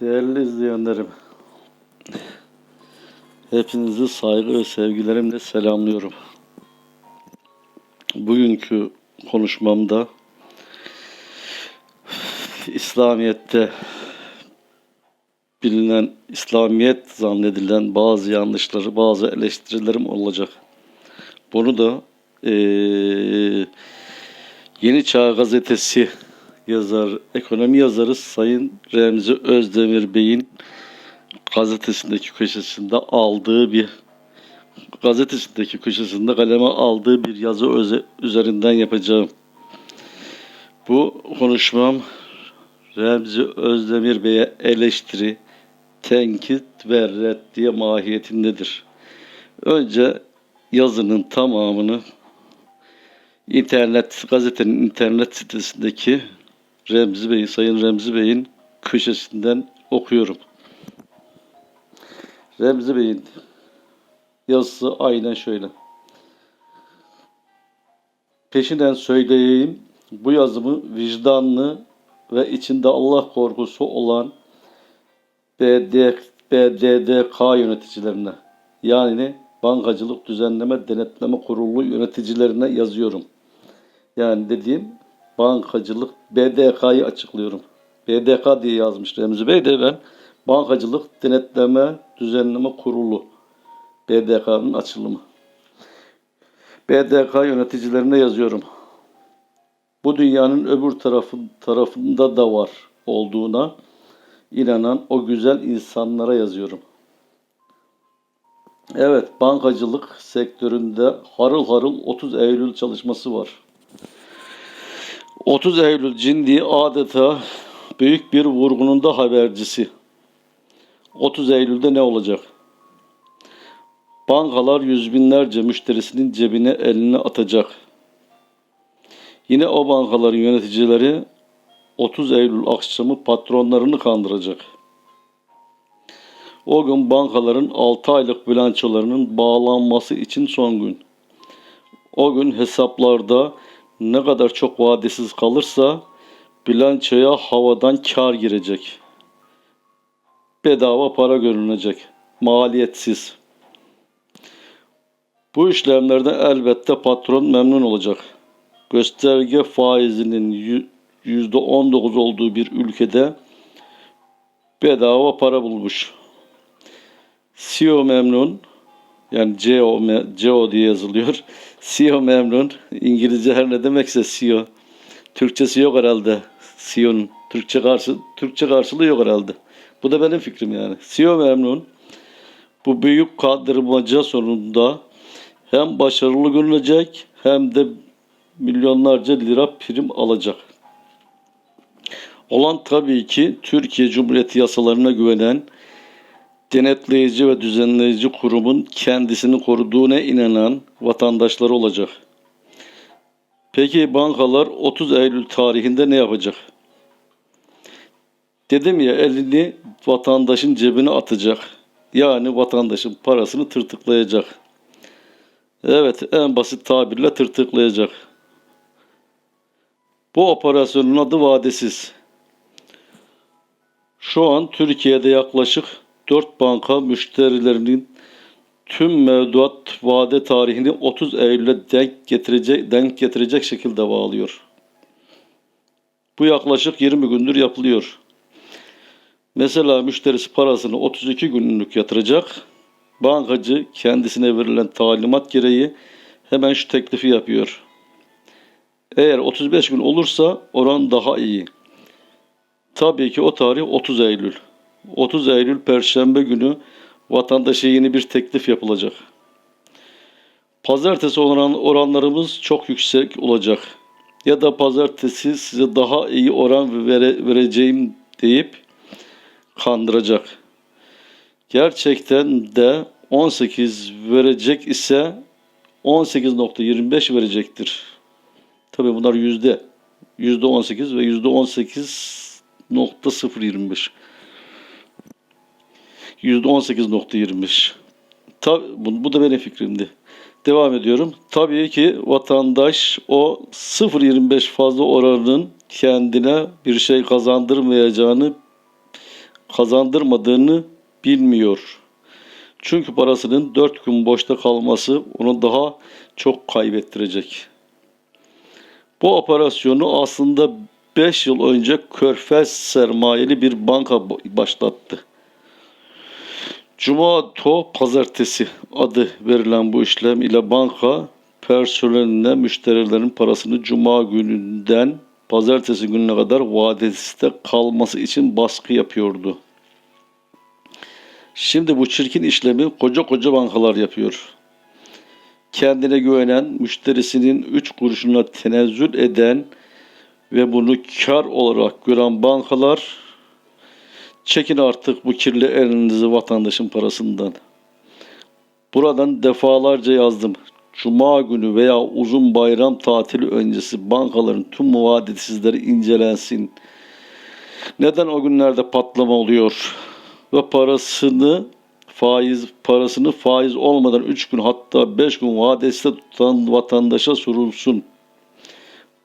Değerli izleyenlerim, hepinizi saygı ve sevgilerimle selamlıyorum. Bugünkü konuşmamda İslamiyet'te bilinen, İslamiyet zannedilen bazı yanlışları, bazı eleştirilerim olacak. Bunu da eee Yeni Çağ Gazetesi yazar, ekonomi yazarı Sayın Remzi Özdemir Bey'in gazetesindeki köşesinde aldığı bir gazetesindeki köşesinde kaleme aldığı bir yazı öze- üzerinden yapacağım. Bu konuşmam Remzi Özdemir Bey'e eleştiri, tenkit ve reddiye mahiyetindedir. Önce yazının tamamını internet gazetenin internet sitesindeki Remzi Bey, Sayın Remzi Bey'in köşesinden okuyorum. Remzi Bey'in yazısı aynen şöyle. Peşinden söyleyeyim bu yazımı vicdanlı ve içinde Allah korkusu olan BD, BDDK yöneticilerine yani Bankacılık Düzenleme Denetleme Kurulu yöneticilerine yazıyorum. Yani dediğim bankacılık BDK'yı açıklıyorum. BDK diye yazmış Remzi Bey de ben Bankacılık Denetleme Düzenleme Kurulu BDK'nın açılımı. BDK yöneticilerine yazıyorum. Bu dünyanın öbür tarafı, tarafında da var olduğuna inanan o güzel insanlara yazıyorum. Evet, bankacılık sektöründe harıl harıl 30 Eylül çalışması var. 30 Eylül cindi adeta büyük bir vurgunun da habercisi. 30 Eylül'de ne olacak? Bankalar yüz binlerce müşterisinin cebine elini atacak. Yine o bankaların yöneticileri 30 Eylül akşamı patronlarını kandıracak. O gün bankaların 6 aylık bilançolarının bağlanması için son gün. O gün hesaplarda ne kadar çok vadesiz kalırsa bilançoya havadan kar girecek. Bedava para görünecek. Maliyetsiz. Bu işlemlerden elbette patron memnun olacak. Gösterge faizinin yü- %19 olduğu bir ülkede bedava para bulmuş. CEO memnun. Yani CEO, me- CEO diye yazılıyor. CEO memnun. İngilizce her ne demekse CEO. Türkçesi yok herhalde. CEO'nun. Türkçe karşı Türkçe karşılığı yok herhalde. Bu da benim fikrim yani. CEO memnun. Bu büyük kandırmaca sonunda hem başarılı görünecek hem de milyonlarca lira prim alacak. Olan tabii ki Türkiye Cumhuriyeti yasalarına güvenen denetleyici ve düzenleyici kurumun kendisini koruduğuna inanan vatandaşları olacak. Peki bankalar 30 Eylül tarihinde ne yapacak? Dedim ya elini vatandaşın cebine atacak. Yani vatandaşın parasını tırtıklayacak. Evet en basit tabirle tırtıklayacak. Bu operasyonun adı vadesiz. Şu an Türkiye'de yaklaşık 4 banka müşterilerinin tüm mevduat vade tarihini 30 Eylül'e denk getirecek, denk getirecek şekilde bağlıyor. Bu yaklaşık 20 gündür yapılıyor. Mesela müşterisi parasını 32 günlük yatıracak. Bankacı kendisine verilen talimat gereği hemen şu teklifi yapıyor. Eğer 35 gün olursa oran daha iyi. Tabii ki o tarih 30 Eylül. 30 Eylül Perşembe günü vatandaşa yeni bir teklif yapılacak. Pazartesi oran oranlarımız çok yüksek olacak. Ya da pazartesi size daha iyi oran vere, vereceğim deyip kandıracak. Gerçekten de 18 verecek ise 18.25 verecektir. Tabii bunlar yüzde. Yüzde 18 ve yüzde 18.025. Yüzde 18.25. Tabii, bu, bu da benim fikrimdi. Devam ediyorum. Tabii ki vatandaş o 0.25 fazla oranın kendine bir şey kazandırmayacağını kazandırmadığını bilmiyor. Çünkü parasının 4 gün boşta kalması onu daha çok kaybettirecek. Bu operasyonu aslında 5 yıl önce Körfez sermayeli bir banka başlattı. Cuma to pazartesi adı verilen bu işlem ile banka personeline müşterilerin parasını cuma gününden pazartesi gününe kadar vadesinde kalması için baskı yapıyordu. Şimdi bu çirkin işlemi koca koca bankalar yapıyor. Kendine güvenen, müşterisinin üç kuruşuna tenezzül eden ve bunu kar olarak gören bankalar çekin artık bu kirli elinizi vatandaşın parasından. Buradan defalarca yazdım. Cuma günü veya uzun bayram tatili öncesi bankaların tüm vadesizleri incelensin. Neden o günlerde patlama oluyor? Ve parasını faiz parasını faiz olmadan 3 gün hatta 5 gün vadesinde tutan vatandaşa sorulsun.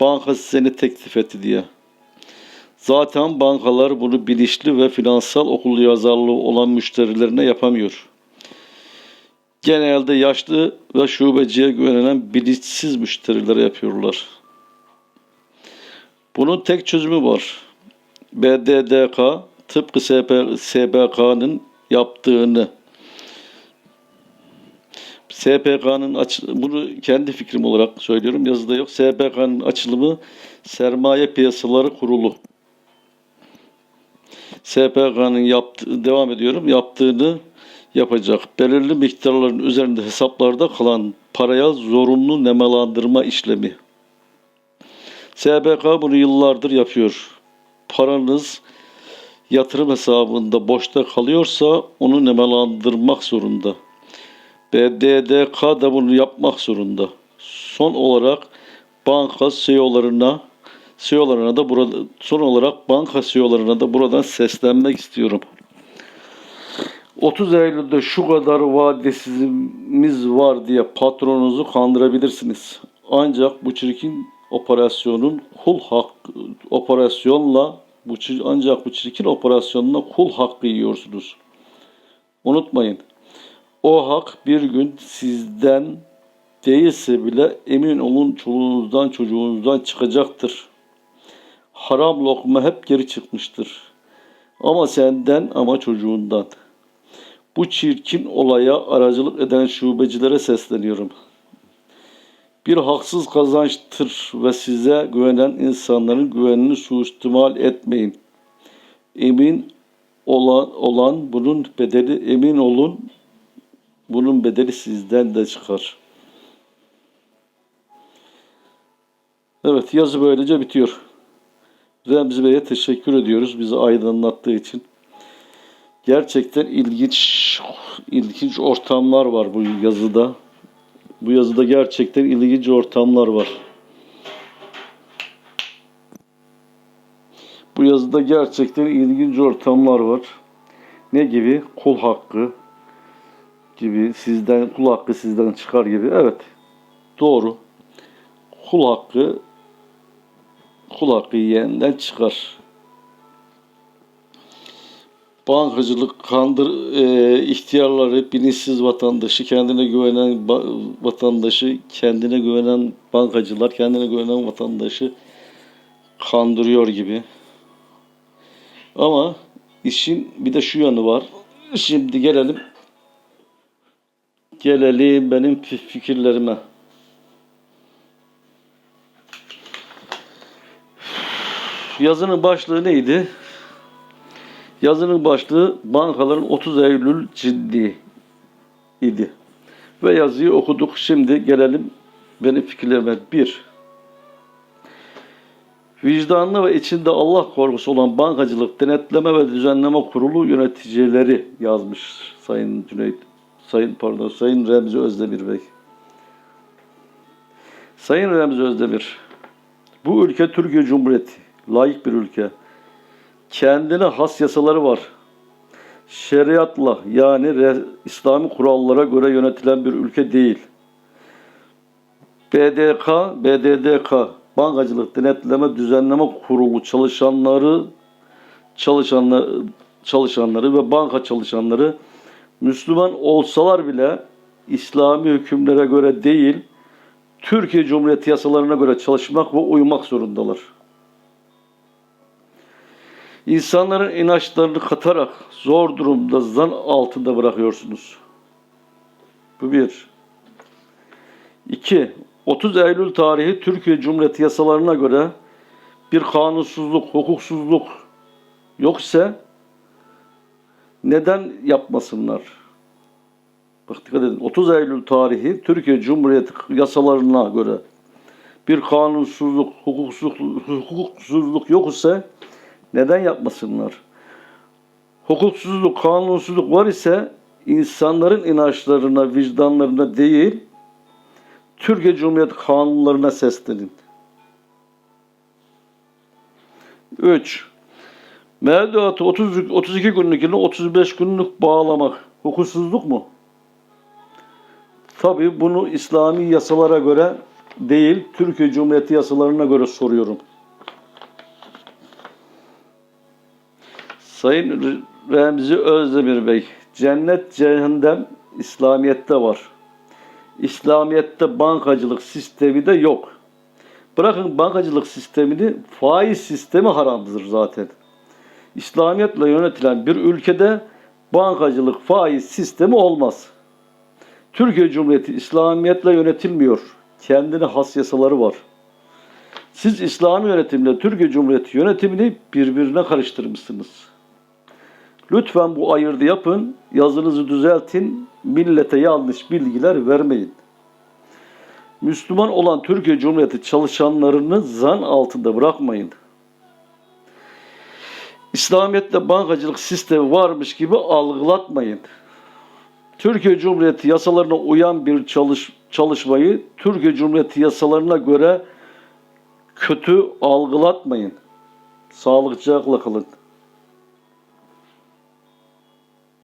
Banka seni teklif etti diye. Zaten bankalar bunu bilinçli ve finansal okul yazarlığı olan müşterilerine yapamıyor. Genelde yaşlı ve şubeciye güvenen bilinçsiz müşterilere yapıyorlar. Bunun tek çözümü var. BDDK tıpkı SBK'nın yaptığını SPK'nın bunu kendi fikrim olarak söylüyorum. Yazıda yok. SPK'nın açılımı Sermaye Piyasaları Kurulu. SPK'nın yaptığı devam ediyorum. Yaptığını yapacak. Belirli miktarların üzerinde hesaplarda kalan paraya zorunlu nemalandırma işlemi. SBK bunu yıllardır yapıyor. Paranız yatırım hesabında boşta kalıyorsa onu nemalandırmak zorunda. BDDK da bunu yapmak zorunda. Son olarak banka CEO'larına CEO'larına da burada son olarak banka CEO'larına da buradan seslenmek istiyorum. 30 Eylül'de şu kadar vadesizimiz var diye patronunuzu kandırabilirsiniz. Ancak bu çirkin operasyonun kul hak operasyonla bu ancak bu çirkin operasyonla kul hakkı yiyorsunuz. Unutmayın. O hak bir gün sizden değilse bile emin olun çoluğunuzdan çocuğunuzdan çıkacaktır. Haram lokma hep geri çıkmıştır. Ama senden ama çocuğundan. Bu çirkin olaya aracılık eden şubecilere sesleniyorum. Bir haksız kazançtır ve size güvenen insanların güvenini suistimal etmeyin. Emin olan, olan bunun bedeli emin olun bunun bedeli sizden de çıkar. Evet yazı böylece bitiyor. Remzi Bey'e teşekkür ediyoruz bizi aydınlattığı için. Gerçekten ilginç ilginç ortamlar var bu yazıda. Bu yazıda gerçekten ilginç ortamlar var. Bu yazıda gerçekten ilginç ortamlar var. Ne gibi? Kul hakkı gibi, sizden kul hakkı sizden çıkar gibi. Evet. Doğru. Kul hakkı kul hakkı çıkar bankacılık kandır e, ihtiyarları, bilinçsiz vatandaşı, kendine güvenen vatandaşı, kendine güvenen bankacılar, kendine güvenen vatandaşı kandırıyor gibi. Ama işin bir de şu yanı var. Şimdi gelelim gelelim benim fikirlerime. Yazının başlığı neydi? Yazının başlığı bankaların 30 Eylül ciddi idi. Ve yazıyı okuduk. Şimdi gelelim benim fikirlerime. Bir, vicdanlı ve içinde Allah korkusu olan bankacılık denetleme ve düzenleme kurulu yöneticileri yazmış Sayın Cüneyt, Sayın pardon Sayın Remzi Özdemir Bey. Sayın Remzi Özdemir, bu ülke Türkiye Cumhuriyeti, layık bir ülke kendine has yasaları var. Şeriatla yani İslami kurallara göre yönetilen bir ülke değil. BDK, BDDK, Bankacılık Denetleme Düzenleme Kurulu çalışanları çalışanlar çalışanları ve banka çalışanları Müslüman olsalar bile İslami hükümlere göre değil, Türkiye Cumhuriyeti yasalarına göre çalışmak ve uymak zorundalar. İnsanların inançlarını katarak zor durumda zan altında bırakıyorsunuz. Bu bir. İki, 30 Eylül tarihi Türkiye Cumhuriyeti yasalarına göre bir kanunsuzluk, hukuksuzluk yoksa neden yapmasınlar? Bak dikkat edin. 30 Eylül tarihi Türkiye Cumhuriyeti yasalarına göre bir kanunsuzluk, hukuksuzluk, hukuksuzluk yok ise neden yapmasınlar? Hukuksuzluk, kanunsuzluk var ise insanların inançlarına, vicdanlarına değil, Türkiye Cumhuriyeti kanunlarına seslenin. 3. Mevduatı 30, 32 günlük ile 35 günlük bağlamak hukuksuzluk mu? Tabii bunu İslami yasalara göre değil, Türkiye Cumhuriyeti yasalarına göre soruyorum. Sayın Remzi Özdemir Bey, cennet cehennem İslamiyet'te var. İslamiyet'te bankacılık sistemi de yok. Bırakın bankacılık sistemini, faiz sistemi haramdır zaten. İslamiyetle yönetilen bir ülkede bankacılık, faiz sistemi olmaz. Türkiye Cumhuriyeti İslamiyetle yönetilmiyor. Kendine has yasaları var. Siz İslami yönetimle Türkiye Cumhuriyeti yönetimini birbirine karıştırmışsınız. Lütfen bu ayırdı yapın, yazınızı düzeltin, millete yanlış bilgiler vermeyin. Müslüman olan Türkiye Cumhuriyeti çalışanlarını zan altında bırakmayın. İslamiyet'te bankacılık sistemi varmış gibi algılatmayın. Türkiye Cumhuriyeti yasalarına uyan bir çalış, çalışmayı Türkiye Cumhuriyeti yasalarına göre kötü algılatmayın. Sağlıcakla kalın.